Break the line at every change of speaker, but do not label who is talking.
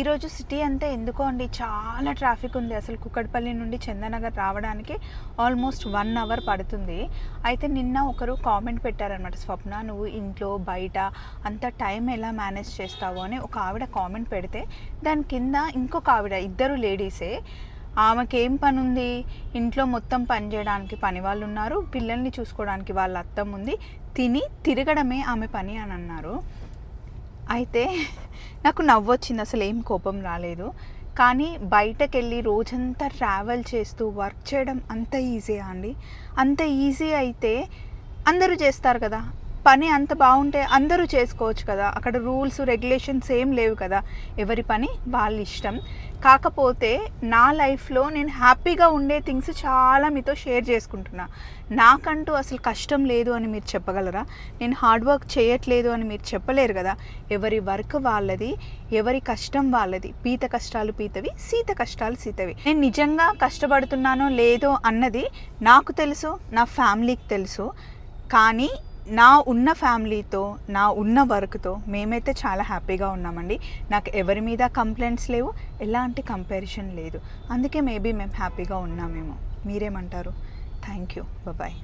ఈరోజు సిటీ అంతా ఎందుకో అండి చాలా ట్రాఫిక్ ఉంది. అసలు కుక్కడపల్లి నుండి చందనగర్ రావడానికి ఆల్మోస్ట్ వన్ అవర్ పడుతుంది. అయితే నిన్న ఒకరు కామెంట్ పెట్టారనమాట స్వప్న నువ్వు ఇంట్లో బయట అంత టైం ఎలా మేనేజ్ చేస్తావు? అని ఒక ఆవిడ కామెంట్ పెడితే దాని కింద ఇంకొక ఆవిడ ఇద్దరు లేడీసే. ఆమెకేం పని ఉంది ఇంట్లో మొత్తం పని చేయడానికి పని వాళ్ళు ఉన్నారు పిల్లల్ని చూసుకోవడానికి వాళ్ళ అత్తం ఉంది తిని తిరగడమే ఆమె పని అని అన్నారు. అయితే నాకు నవ్వొచ్చింది అసలు ఏం కోపం రాలేదు. కానీ బయటకెళ్ళి రోజంతా ట్రావెల్ చేస్తూ వర్క్ చేయడం అంత ఈజీయా అండి. అంత ఈజీ అయితే అందరూ చేస్తారు కదా. పని అంత బాగుంటే అందరూ చేసుకోవచ్చు కదా. అక్కడ రూల్స్ రెగ్యులేషన్స్ ఏం లేవు కదా. ఎవరి పని? వాళ్ళ ఇష్టం. కాకపోతే నా లైఫ్లో నేను హ్యాపీగా ఉండే థింగ్స్ చాలా మీతో షేర్ చేసుకుంటున్నా. నాకంటూ అసలు కష్టం లేదు అని మీరు చెప్పగలరా? నేను హార్డ్ వర్క్ చేయట్లేదు అని మీరు చెప్పలేరు కదా. ఎవరి వర్క్ వాళ్ళది ఎవరి కష్టం వాళ్ళది. పీత కష్టాలు పీతవి సీత కష్టాలు సీతవి. నేను నిజంగా కష్టపడుతున్నానో లేదో అన్నది నాకు తెలుసు నా ఫ్యామిలీకి తెలుసు. కానీ నా ఉన్న ఫ్యామిలీతో నా ఉన్న వర్క్తో మేమైతే చాలా హ్యాపీగా ఉన్నామండి. నాకు ఎవరి మీద కంప్లైంట్స్ లేవు ఎలాంటి కంపారిజన్ లేదు. అందుకే మేబీ మేము హ్యాపీగా ఉన్నామేమో. మీరేమంటారు? Thank you bye